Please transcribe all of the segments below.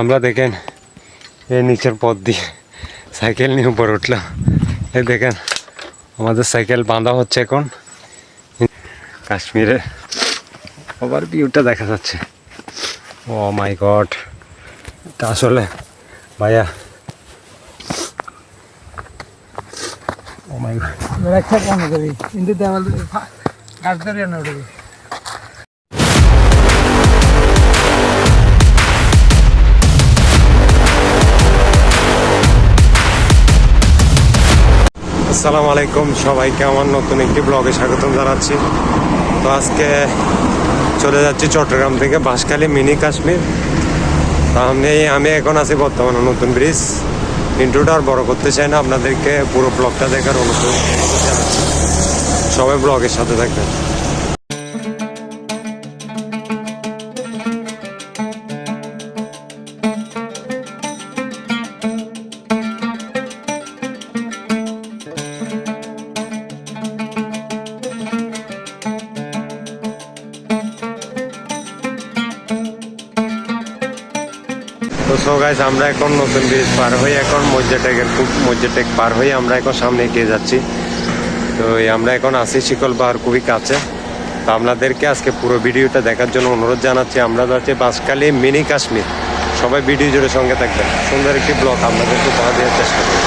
আমরা দেখেন, এই নিচের পথ দিয়ে সাইকেল নিয়ে উপরে উঠলাম। এই দেখেন, আমাদের সাইকেল বাঁধা হচ্ছে এখন। কাশ্মীরে ওভার ভিউটা দেখা যাচ্ছে। ও মাই গড, এটা আসলে ভাইয়া। Oh my God. করি, কিন্তু গাছ ধরে না আসসালামু আলাইকুম। সবাইকে আমার নতুন একটি ব্লগে স্বাগতম জানাচ্ছি। তো আজকে চলে যাচ্ছি চট্টগ্রাম থেকে বাঁশখালী, মিনি কাশ্মীর। তো আমি আমি এখন আছি বর্তমানে নতুন ব্রিজ, ইন্ট্রোটা আর বড় করতে চাই না। আপনাদেরকে পুরো ব্লগটা দেখার অনুরোধ সবাই ব্লগের সাথে থাকবেন। তো সো গাইস আমরা এখন নতুন ব্রিজ পার হয়ে এখন মজ্জাটেকের মজ্জাটেক পার হয়ে আমরা এখন সামনে এগিয়ে যাচ্ছি। তো আমরা এখন আছি শিকল বাহার খুবই কাছে। তো, আপনাদেরকে আজকে পুরো ভিডিওটা দেখার জন্য অনুরোধ জানাচ্ছি। আমরা যাচ্ছি বাসকালি মিনি কাশ্মীর। সবাই ভিডিও জুড়ে সঙ্গে থাকবেন। সুন্দর একটি ব্লগ আপনাদেরকে উপহার দেওয়ার চেষ্টা করব।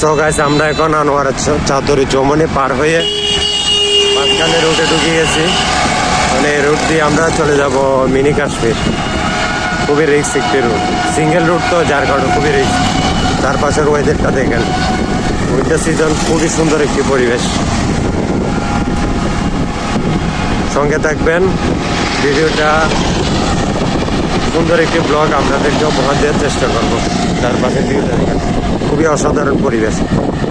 সো আমরা এখন আনোয়ার চাদরি চৌমনি পার হয়ে মাঝখানে রুটে ঢুকে গেছি। মানে রুট দিয়ে আমরা চলে যাব মিনি কাশ্মীর। খুবই রিক্স একটি রুট সিঙ্গেল রুট তো, যার কারণে খুবই রিক্স তার পাশের ওয়েদারটা দেখেন। উইন্টার সিজন খুবই সুন্দর একটি পরিবেশ। সঙ্গে থাকবেন, ভিডিওটা সুন্দর একটি ব্লগ আপনাদেরকে উপহার দেওয়ার চেষ্টা করব। তার পাশে দেখেন। খুবই অসাধারণ পরিবেশ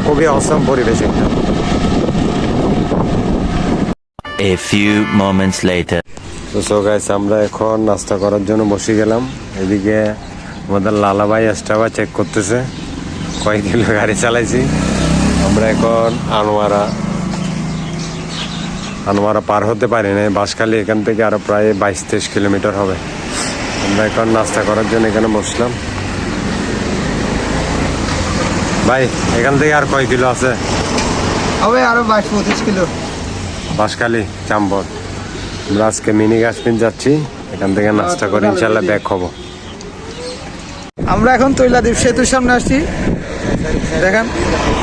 খুবই অসম পরিবেশ একটা A few moments later. তো সো গাইস আমরা এখন নাস্তা করার জন্য বসে গেলাম। এদিকে আমাদের লালাভাই এক্সট্রাভা চেক করতেছে। কয় কিলো গাড়ি চালাইছি। আমরা এখন আনোয়ারা আনোয়ারা পার হতে পারি না বাসখালি এখান থেকে আরও প্রায় বাইশ তেইশ কিলোমিটার হবে। আমরা এখন নাস্তা করার জন্য এখানে বসলাম। ভাই এখান থেকে আর কয় কিলো আছে? হবে আরও বাইশ পঁচিশ কিলো। বাঁশখালী চাম্বর আমরা আজকে মিনি কাশ্মীর যাচ্ছি এখান থেকে নাস্তা করে ইনশাল্লাহ ব্যাক হব। আমরা এখন তৈলাদ্বীপ সেতুর সামনে আসছি। দেখেন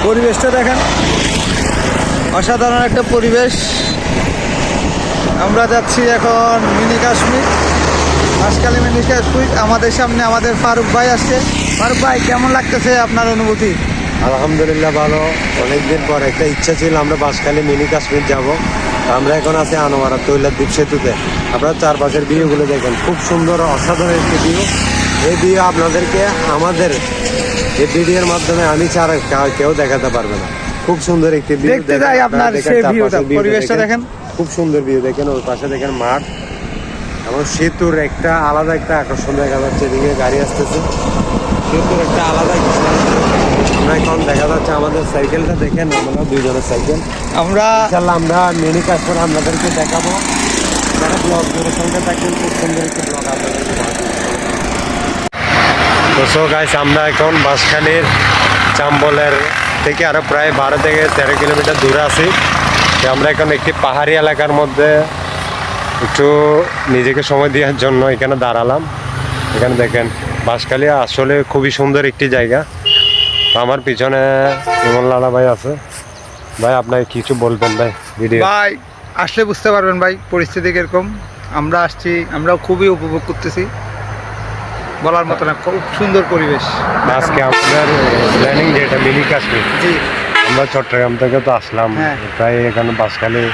পরিবেশটা দেখেন। অসাধারণ একটা পরিবেশ। আমরা যাচ্ছি এখন মিনি কাশ্মীর আজকালে মিনি কাশ্মীর। আমাদের সামনে আমাদের ফারুক ভাই আসছে। ফারুক ভাই কেমন লাগতেছে আপনার অনুভূতি? আলহামদুলিল্লাহ ভালো। অনেকদিন পর একটা ইচ্ছা ছিল আমরা বাঁশখালী মিনি কাশ্মীর যাব। আমরা এখন আছি আনোয়ারা তৈলাদ্বীপ সেতুতে। আপনারা চারপাশের ভিউগুলো দেখেন খুব সুন্দর অসাধারণ একটি ভিউ। এই ভিউ আপনাদেরকে আমাদের এই ভিডিওর মাধ্যমে আমি ছাড়া কেউ দেখাতে পারবে না। খুব সুন্দর একটি ভিউ দেখতে যাই আপনার সেই ভিউটা, পরিবেশটা দেখেন। খুব সুন্দর ভিউ দেখেন ওর পাশে দেখেন মাঠ। এবং সেতুর একটা আলাদা একটা আকর্ষণ দেখা যাচ্ছে এদিকে গাড়ি আসতেছে। সেতুর একটা আলাদা আকর্ষণ আমরা এখন দেখা যাচ্ছে আমাদের সাইকেলটা দেখেন আমরা দুইজনের সাইকেল। আমরা মিনি আপনাদেরকে দেখাবো। যারা ব্লগ করে সঙ্গে থাকবেন খুব সুন্দর একটি ব্লগ আপনাদেরকে তো সো গাইস আমরা এখন চাম্বলের থেকে আরও প্রায় বারো থেকে তেরো কিলোমিটার দূরে আছি। আমরা এখন একটি পাহাড়ি এলাকার মধ্যে একটু নিজেকে সময় দেওয়ার জন্য এখানে দাঁড়ালাম। এখানে দেখেন বাঁশখালী আসলে খুবই সুন্দর একটি জায়গা। আমার পিছনে ইমন লালা ভাই আছে। ভাই আপনাকে কিছু বলবেন ভাই ভিডিও ভাই আসলে বুঝতে পারবেন ভাই পরিস্থিতি কীরকম। আমরা আসছি আমরাও খুবই উপভোগ করতেছি। বলার মতো না খুব সুন্দর পরিবেশ। আজকে আমাদের প্ল্যানিং যেটা মিনি কাশ্মীর। জি। আমরা চট্টগ্রাম থেকে তো আসলাম। হ্যাঁ। প্রায় এখানে বাসখালী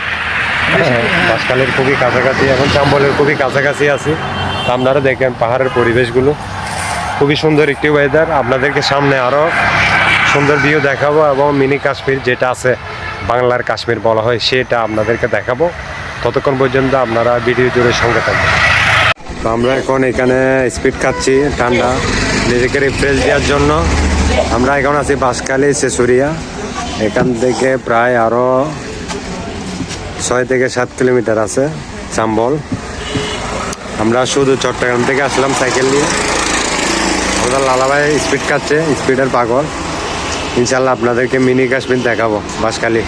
দূর, হ্যাঁ। বাসখালীর খুবই কাছাকাছি এখন চাম্বলের খুবই কাছাকাছি আছি। তো আপনারা দেখেন পাহাড়ের পরিবেশগুলো। খুবই সুন্দর একটি ওয়েদার আপনাদেরকে সামনে আরও সুন্দর ভিউ দেখাবো এবং মিনি কাশ্মীর যেটা আছে বাংলার কাশ্মীর বলা হয়, সেটা আপনাদেরকে দেখাবো। ততক্ষণ পর্যন্ত আপনারা ভিডিও জুড়ে সঙ্গে থাকবেন। তো আমরা এখন এখানে স্পিড খাচ্ছি, ঠান্ডা। নিজেকে রিফ্রেশ দেওয়ার জন্য আমরা এখন আছি বাসখালী, সেসুরিয়া। এখান থেকে প্রায় আরও ছয় থেকে সাত কিলোমিটার আছে চাম্বল। আমরা শুধু চট্টগ্রাম থেকে আসলাম সাইকেল নিয়ে। আমাদের লালাভাই স্পিড খাচ্ছে স্পিডের পাগল। ইনশাল্লাহ আপনাদেরকে মিনি কাশ্মীর দেখাবো বাসখালি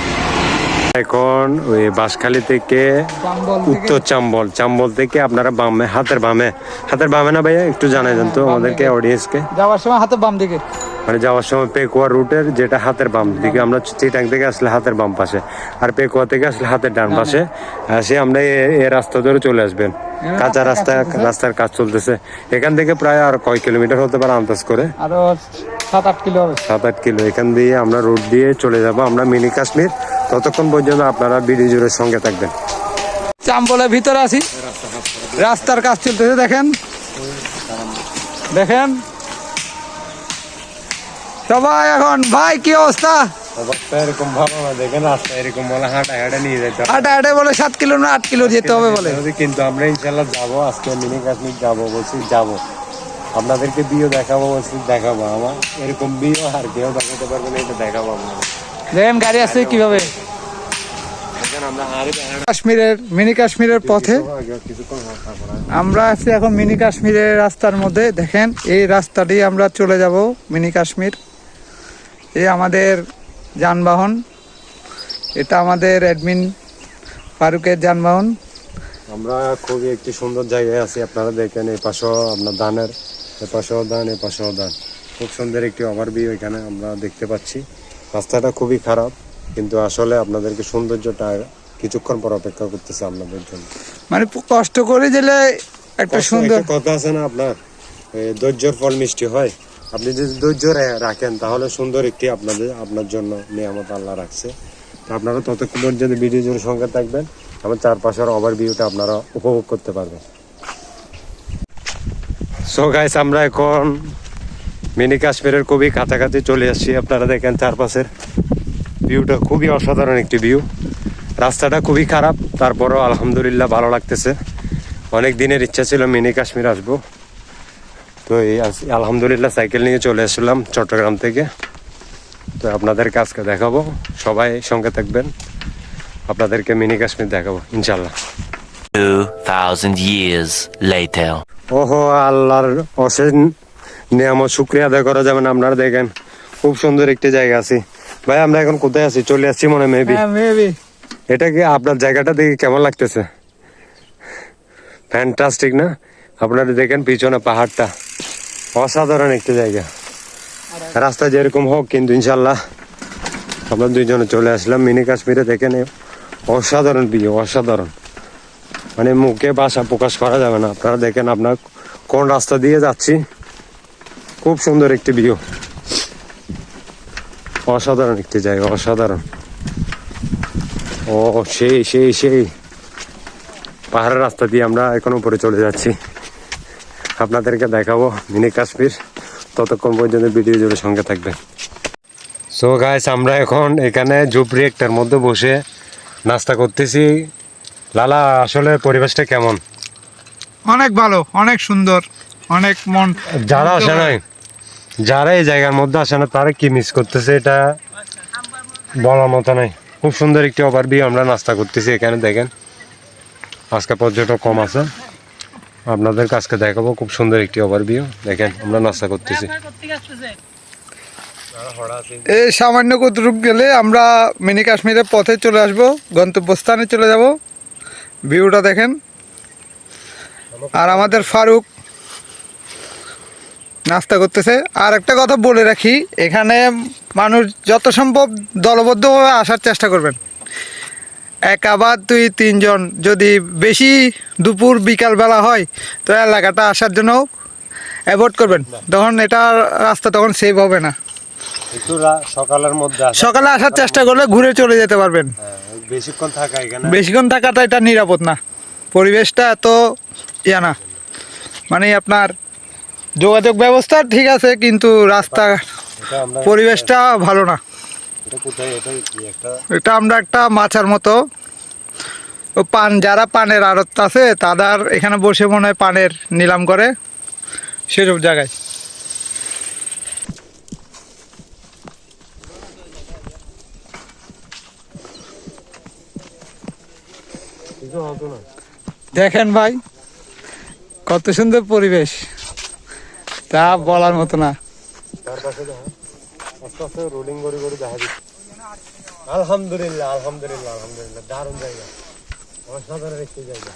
এখন ওই বাসখালি থেকে উত্তর চাম্বল চাম্বল থেকে আপনারা বামে হাতের বামে। হাতের বামে না ভাইয়া? একটু জানাই দেন তো আমাদেরকে অডিয়েন্সকে যাওয়ার সময় হাতের বাম দিকে। মানে যাওয়ার সময় পেকুয়া রুটের যেটা হাতের বাম দিকে আমরা চিটাং থেকে আসলে হাতের বাম পাশে আর পেকুয়া থেকে আসলে হাতের ডান পাশে সে আমরা এ- রাস্তা ধরে চলে আসবেন। কাঁচা রাস্তা রাস্তার কাজ চলতেছে। এখান থেকে প্রায় আর কয় কিলোমিটার হতে পারে আন্দাজ করে? আরও সাত আট কিলো সাত আট কিলো। এখান দিয়ে আমরা রোড দিয়ে চলে যাব। আমরা মিনি কাশ্মীর। ততক্ষণ পর্যন্ত আপনারা বিডি জুড়ের সঙ্গে থাকবেন। চাম্বলের ভিতরে আছি। রাস্তার কাজ চলতেছে দেখেন। দেখেন। সবাই এখন ভাই কি অবস্থা? অবস্থা এরকম ভালো না দেখেন রাস্তা এরকম বলে হাঁটা হাঁটা নিয়ে যেতে হাঁটা হাঁটে বলে সাত কিলো না আট কিলো যেতে হবে বলে। কিন্তু আমরা ইনশাল্লাহ যাব আজকে মিনি কাশ্মীর যাব বলছি যাব। আপনাদেরকে বিয়ে দেখাবো বলছি দেখাবো আমার এরকম বিয়ে আর কেউ দেখাতে পারবে না এটা দেখাবো আপনাদের। দেখেন গাড়ি আসছে কীভাবে? কাশ্মীরের মিনি কাশ্মীরের পথে। আমরা আছি এখন মিনি কাশ্মীরের রাস্তার মধ্যে দেখেন এই রাস্তাটি আমরা চলে যাব মিনি কাশ্মীর। এই আমাদের যানবাহন এটা আমাদের অ্যাডমিন ফারুকের যানবাহন। আমরা খুবই একটি সুন্দর জায়গায় আছি আপনারা দেখেন এই পাশেও আপনার ধানের এ পাশেও ধান এ পাশেও ধান খুব সুন্দর একটি ওভারভিউ এখানে আমরা দেখতে পাচ্ছি। রাস্তাটা খুবই খারাপ কিন্তু আসলে আপনাদেরকে সৌন্দর্যটা কিছুক্ষণ পর অপেক্ষা করতেছে আপনাদের জন্য। মানে কষ্ট করে দিলে একটা সুন্দর কথা আছে না আপনার? এ, ধৈর্যর ফল মিষ্টি হয়। আপনি যদি ধৈর্য রাখেন, তাহলে সুন্দর একটি আপনাদের, আপনার জন্য নিয়ামত আল্লাহ রাখছে। তো আপনারা ততক্ষণ পর্যন্ত ভিডিও জন্য সঙ্গে থাকবেন। এবং চারপাশের ওভার ভিউটা আপনারা উপভোগ করতে পারবেন। সো গাইস আমরা এখন মিনি কাশ্মীরের খুবই কাছাকাছি চলে আসছি। আপনারা দেখেন চারপাশের ভিউটা খুবই অসাধারণ একটি ভিউ রাস্তাটা খুবই খারাপ, তারপরও আলহামদুলিল্লাহ ভালো লাগতেছে। অনেক দিনের ইচ্ছা ছিল মিনি কাশ্মীর আসব। তো এই আলহামদুলিল্লাহ সাইকেল নিয়ে চলে আসলাম চট্টগ্রাম থেকে। তো আপনাদের কাজকে দেখাবো। সবাই সঙ্গে থাকবেন। আপনাদেরকে মিনি কাশ্মীর দেখাবো ইনশাল্লাহ 2,000 years later. ওহো আল্লাহর অশেষ নিয়ামত শুক্রিয়া আদায় করা যাবে না আপনারা দেখেন। খুব সুন্দর একটি জায়গা আছে। ভাই আমরা এখন কোথায় আছি? চলে আসছি মনে মেবি হ্যাঁ মেবি এটা কি আপনার জায়গাটা দেখে কেমন লাগতেছে? ফ্যান্টাস্টিক না? আপনারা দেখেন পিছনে পাহাড়টা। অসাধারণ একটি জায়গা। রাস্তা যেরকম হোক কিন্তু ইনশাল্লাহ আমরা দুইজনে চলে আসলাম। মিনি কাশ্মীরে দেখেন এ অসাধারণ বিয়ে অসাধারণ। মানে মুখে বাসা প্রকাশ করা যাবে না। আপনারা দেখেন আপনার কোন রাস্তা দিয়ে যাচ্ছি। খুব সুন্দর একটি ভিউ অসাধারণ একটি জায়গা, অসাধারণ। ও, সেই সেই সেই। পাহাড়ের রাস্তা দিয়ে আমরা এখন উপরে চলে যাচ্ছি। আপনাদেরকে দেখাবো মিনি কাশ্মীর। ততক্ষণ পর্যন্ত ভিডিও জুড়ে সঙ্গে থাকবে সো গাইস আমরা এখন এখানে ঝুপড়ি একটার মধ্যে বসে নাস্তা করতেছি। লালা আসলে পরিবেশটা কেমন? অনেক ভালো অনেক সুন্দর অনেক মন যারা আসে নাই যারা এই জায়গার মধ্যে আসে না তারা কি মিস করতেছে এটা বলার মতো নাই। খুব সুন্দর একটি ওভারভিউ আমরা নাস্তা করতেছি এখানে দেখেন। আজকে পর্যটক কম আছে। আপনাদের কাছকে দেখাবো খুব সুন্দর একটি ওভারভিউ দেখেন আমরা নাস্তা করতেছি। এই সামান্য কতটুক গেলে আমরা মিনি কাশ্মীরের পথে চলে আসব গন্তব্যস্থানে চলে যাব। ভিউটা দেখেন। আর আমাদের ফারুক নাস্তা করতেছে। আর একটা কথা বলে রাখি এখানে মানুষ যত সম্ভব দলবদ্ধভাবে আসার চেষ্টা করবেন। এক আবার দুই তিনজন যদি বেশি দুপুর বিকাল বেলা হয় তো এলাকাটা আসার জন্য অ্যাভয়েড করবেন। তখন এটা রাস্তা তখন সেভ হবে না। সকালের মধ্যে সকালে আসার চেষ্টা করলে ঘুরে চলে যেতে পারবেন। হ্যাঁ, বেশিক্ষণ থাকা এখানে। বেশিক্ষণ থাকাটা এটা নিরাপদ না। পরিবেশটা এত ইয়া না। মানে আপনার যোগাযোগ ব্যবস্থা ঠিক আছে কিন্তু রাস্তা পরিবেশটা ভালো না। এটা আমরা একটা মাছার মতো। ও পান যারা পানের আড়ত আছে তাদের এখানে বসে মনে হয় পানের নিলাম করে। সেসব জায়গায়। দেখেন ভাই কত সুন্দর পরিবেশ। তা বলার মতো না। আস্তে আস্তে রোলিং করে করে দেখা দিচ্ছে। আলহামদুলিল্লাহ আলহামদুলিল্লাহ আলহামদুলিল্লাহ, দারুণ জায়গা। অসাধারণ একটি জায়গা।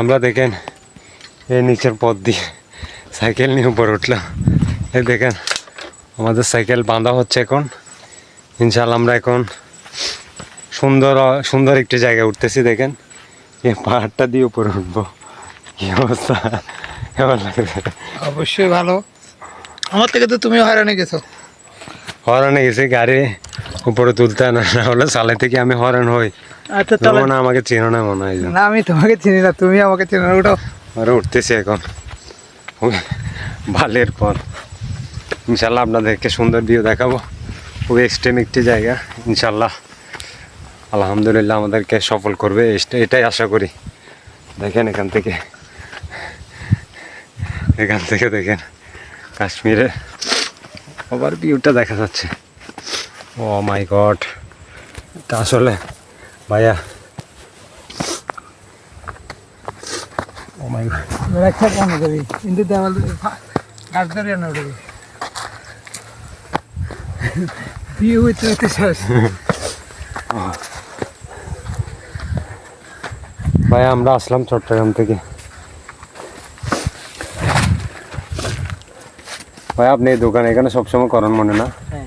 আমরা দেখেন, এই নিচের পথ দিয়ে সাইকেল নিয়ে উপরে উঠলাম। এই দেখেন, আমাদের সাইকেল বাঁধা হচ্ছে এখন। ইনশাল্লাহ আমরা এখন সুন্দর সুন্দর একটি জায়গায় উঠতেছি দেখেন। এই পাহাড়টা দিয়ে উপরে উঠবো। কি অবস্থা? কেমন লাগছে? অবশ্যই ভালো। আমার থেকে তো তুমি হয়রানি গেছো। হরানে গেছি গাড়ি উপরে তুলতে না না হলে সালে থেকে আমি হরান হই। আচ্ছা তখন আমাকে চেনো না মনে হয়। না আমি তোমাকে চিনি না তুমি আমাকে চিনি না ওটাও আরে উঠতেছি এখন। বালের পথ। ইনশাল্লাহ আপনাদেরকে সুন্দর ভিউ দেখাবো। খুবই এক্সট্রিম একটি জায়গা ইনশাল্লাহ। আলহামদুলিল্লাহ আমাদেরকে সফল করবে এটাই আশা করি। দেখেন এখান থেকে। এখান থেকে দেখেন কাশ্মীরে ওভার ভিউটা দেখা যাচ্ছে। Oh my God. এটা আসলে ভাইয়া। Oh my God. রক্ষা কিন্তু গাছ ধরে না উঠবি। হইতে হইতে শেষ। ভাই আমরা আসলাম চট্টগ্রাম থেকে। ভাই আপনি এই দোকান এখানে সবসময় করেন মনে না? হ্যাঁ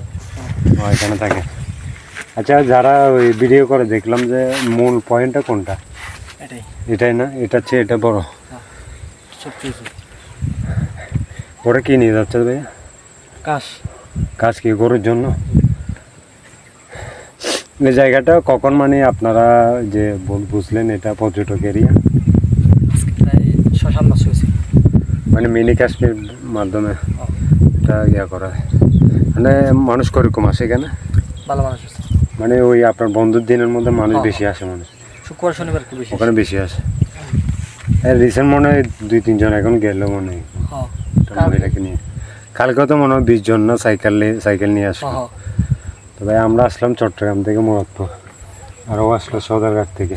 এখানে থাকে। আচ্ছা যারা ওই ভিডিও করে দেখলাম যে মূল পয়েন্টটা কোনটা? এটাই। না? এটা চেয়ে এটা বড়। সব ওরা কি নিয়ে যাচ্ছে ভাইয়া কাশ। কাজ কি গরুর জন্য? জায়গাটা কখন মানে আপনারা যে বুঝলেন এটা পর্যটক এরিয়া? হয়েছে। মানে মিনি কাশ্মীর মাধ্যমে এটা ইয়া করা মানে মানুষ কীরকম আসে এখানে? ভালো মানুষ আছে। মানে ওই আপনার বন্ধুর দিনের মধ্যে মানুষ হ্যাঁ। বেশি আসে মানে শুক্রবার শনিবার খুব বেশি ওখানে বেশি আসে। রিসেন্ট মনে হয় দুই তিনজন এখন গেল মনে হয়। হ্যাঁ। মহিলাকে নিয়ে। কালকেও তো মনে হয় বিশ জন না সাইকেল নিয়ে সাইকেল নিয়ে আসলো। হ্যাঁ। তো ভাই আমরা আসলাম চট্টগ্রাম থেকে মুরাদপুর আর ও আসলো সদরঘাট থেকে।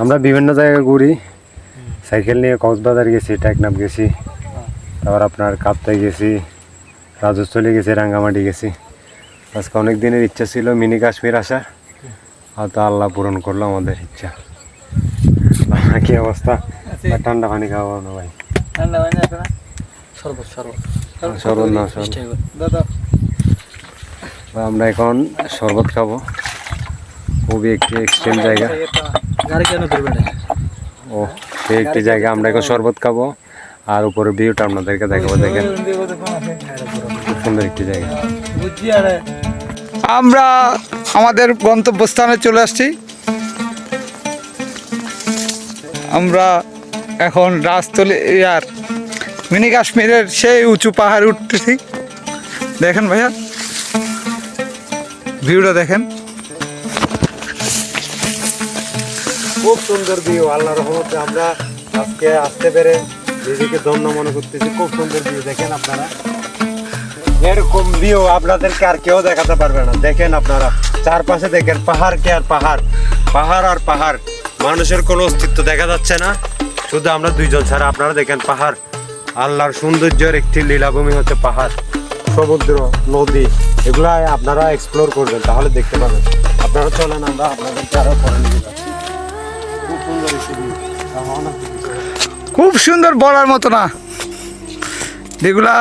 আমরা বিভিন্ন জায়গায় ঘুরি। সাইকেল নিয়ে কক্সবাজার গেছি টেকনাফ গেছি তারপর আপনার কাপ্তাই গেছি রাজস্থলী গেছি রাঙ্গামাটি গেছি। আজকে অনেক দিনের ইচ্ছা ছিল মিনি কাশ্মীর আসার আর তো আল্লাহ পূরণ করল আমাদের ইচ্ছা। কি অবস্থা? ঠান্ডা পানি খাওয়াবো না ভাই? ঠান্ডা না? এখন শরবত শরবত শরবত না, শরবত। দাদা আমরা এখন শরবত খাব। খুবই একটি এক্সট্রিম জায়গা। ও সেই একটি জায়গা আমরা এখন শরবত খাব। আর উপরে ভিউটা আপনাদেরকে দেখাবো দেখেন। খুব সুন্দর একটি জায়গা। আমরা আমাদের গন্তব্যস্থানে চলে আসছি। আমরা এখন রাজতলি আর মিনি কাশ্মীরের সেই উঁচু পাহাড় উঠতেছি। দেখেন ভাইয়া। ভিউটা দেখেন। খুব সুন্দর ভিউ, আল্লাহ রহমতে আমরা আজকে আসতে পেরে নিজেকে ধন্য মনে করতেছি। খুব সুন্দর ভিউ, দেখেন আপনারা। এরকম ভিউ আপনাদেরকে আর কেউ দেখাতে পারবে না। দেখেন আপনারা, চারপাশে দেখেন পাহাড় কে আর পাহাড়। পাহাড় আর পাহাড়, মানুষের কোনো অস্তিত্ব দেখা যাচ্ছে না। শুধু আমরা দুইজন ছাড়া, আপনারা দেখেন পাহাড়। আল্লাহর সৌন্দর্যের একটি লীলাভূমি হচ্ছে পাহাড়। সমুদ্র, নদী এগুলো আপনারা এক্সপ্লোর করবেন তাহলে দেখতে পাবেন। আপনারা চলেন আমরা আপনাদেরকে আরও করে নিয়ে যাচ্ছি। খুব সুন্দর খুব সুন্দর বলার মতো না। এগুলা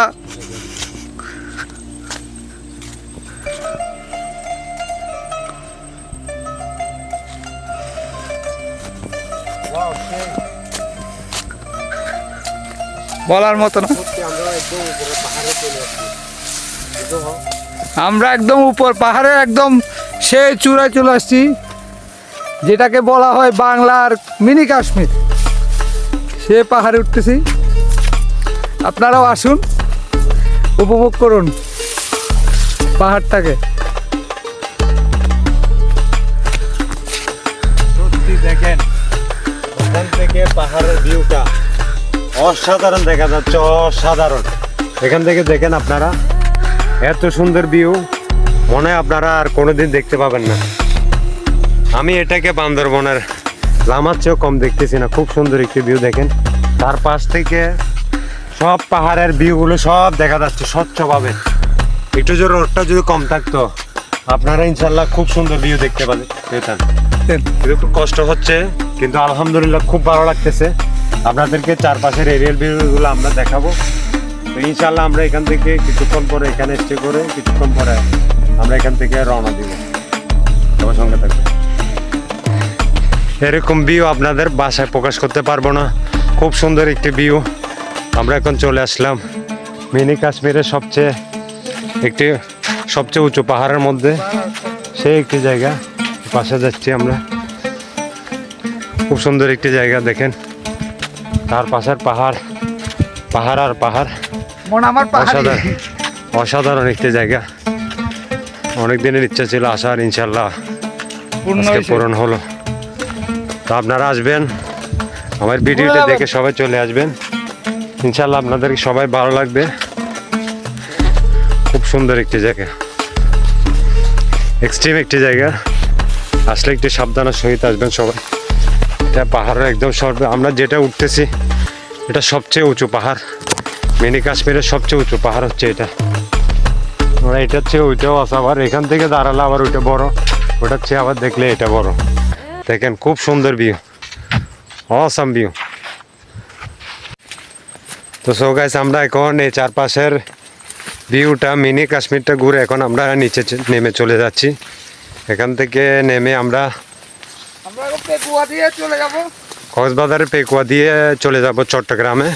বলার মতো না। আমরা একদম পাহাড়ে চলে আসছি। উপর পাহাড়ে একদম সে চূড়ায় চলে আসছি, যেটাকে বলা হয় বাংলার মিনি কাশ্মীর। সে পাহাড়ে উঠতেছি। আপনারাও আসুন, উপভোগ করুন পাহাড়টাকে। দেখেন, ওখান থেকে পাহাড়ের ভিউটা অসাধারণ দেখা যাচ্ছে, অসাধারণ। এখান থেকে দেখেন আপনারা এত সুন্দর ভিউ মনে হয় আপনারা আর কোনোদিন দেখতে পাবেন না। আমি এটাকে বান্দরবনের লামার চেয়েও কম দেখতেছি না খুব সুন্দর একটি ভিউ দেখেন। তার পাশ থেকে সব পাহাড়ের ভিউগুলো সব দেখা যাচ্ছে স্বচ্ছভাবে। একটু যদি রোডটা যদি কম থাকতো আপনারা ইনশাল্লাহ খুব সুন্দর ভিউ দেখতে পাবেন। পেতেন একটু কষ্ট হচ্ছে কিন্তু আলহামদুলিল্লাহ খুব ভালো লাগতেছে। আপনাদেরকে চারপাশের এরিয়াল ভিউগুলো আমরা দেখাবো। ইনশাল্লাহ আমরা এখান থেকে কিছুক্ষণ পরে এখানে স্টে করে কিছুক্ষণ পরে আমরা এখান থেকে রওনা দিব। সবার সঙ্গে থাকবে এরকম ভিউ আপনাদের বাসায় প্রকাশ করতে পারব না। খুব সুন্দর একটি ভিউ আমরা এখন চলে আসলাম মিনি কাশ্মীরের সবচেয়ে একটি সবচেয়ে উঁচু পাহাড়ের মধ্যে। সেই একটি জায়গা। পাশে যাচ্ছি আমরা। খুব সুন্দর একটি জায়গা, দেখেন। তার পাশের পাহাড় পাহাড় আর পাহাড়। মন আমার অসাধারণ। অসাধারণ একটি জায়গা। অনেক দিনের ইচ্ছা ছিল আসার ইনশাল্লাহ আজকে পূরণ হলো। তো আপনারা আসবেন। আমার ভিডিওটা দেখে সবাই চলে আসবেন। ইনশাল্লাহ আপনাদের সবাই ভালো লাগবে। খুব সুন্দর একটি জায়গা। এক্সট্রিম একটি জায়গা। আসলে একটু সাবধানের সহিত আসবেন সবাই। এটা পাহাড়ের একদম সর্ব আমরা যেটা উঠতেছি এটা সবচেয়ে উঁচু পাহাড়। মিনি কাশ্মীরের সবচেয়ে উঁচু পাহাড় হচ্ছে এটা। আমরা এটার চেয়ে ওইটাও আছে আবার এখান থেকে দাঁড়ালে আবার ওইটা বড়। ওটার চেয়ে আবার দেখলে এটা বড়। দেখেন খুব সুন্দর ভিউ অসাম ভিউ তো সো গাইস আমরা এখন এই চারপাশের ভিউটা মিনি কাশ্মীরটা ঘুরে এখন আমরা নিচে নেমে চলে যাচ্ছি। এখান থেকে নেমে আমরা কক্সবাজারের পেকুয়া দিয়ে চলে যাব চট্টগ্রামে।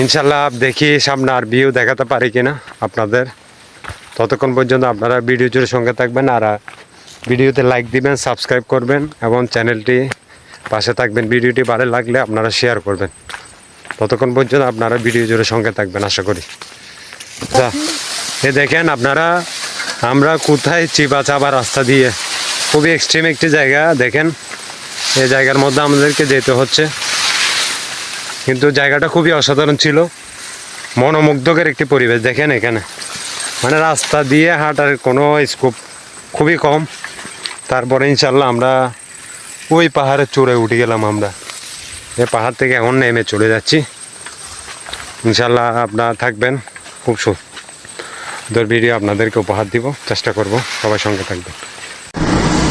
ইনশাল্লাহ দেখি সামনে আর ভিউ দেখাতে পারি কিনা আপনাদের। ততক্ষণ পর্যন্ত আপনারা ভিডিও জুড়ে সঙ্গে থাকবেন আর ভিডিওতে লাইক দিবেন সাবস্ক্রাইব করবেন এবং চ্যানেলটি পাশে থাকবেন। ভিডিওটি ভালো লাগলে আপনারা শেয়ার করবেন। ততক্ষণ পর্যন্ত আপনারা ভিডিও জুড়ে সঙ্গে থাকবেন, আশা করি। আচ্ছা এ দেখেন আপনারা, আমরা কোথায় চিপা চাপা রাস্তা দিয়ে, খুবই এক্সট্রিম একটি জায়গা, দেখেন। এই জায়গার মধ্যে আমাদেরকে যেতে হচ্ছে। কিন্তু জায়গাটা খুবই অসাধারণ ছিল। মনোমুগ্ধকের একটি পরিবেশ দেখেন এখানে। মানে রাস্তা দিয়ে হাঁটার কোনো স্কোপ খুবই কম। তারপরে ইনশাল্লাহ আমরা ওই পাহাড়ের চূড়ায় উঠে গেলাম আমরা। এই পাহাড় থেকে এখন নেমে চলে যাচ্ছি। ইনশাল্লাহ আপনারা থাকবেন। খুব সুন্দর ভিডিও আপনাদেরকে উপহার দিব। চেষ্টা করব সবার সঙ্গে থাকবেন।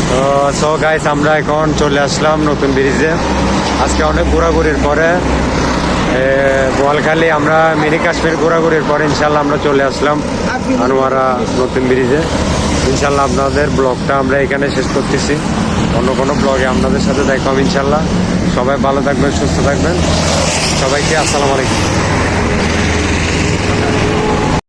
তো সো গাইস আমরা এখন চলে আসলাম নতুন ব্রিজে আজকে অনেক ঘোরাঘুরির পরে এ, বোয়ালখালী আমরা মিনি কাশ্মীর ঘোরাঘুরির পর ইনশাল্লাহ আমরা চলে আসলাম আনোয়ারা নতুন ব্রিজে। ইনশাল্লাহ আপনাদের ব্লগটা আমরা এখানে শেষ করতেছি। অন্য কোনো ব্লগে আপনাদের সাথে দেখা ইনশাল্লাহ। সবাই ভালো থাকবেন, সুস্থ থাকবেন। সবাইকে আসসালামু আলাইকুম।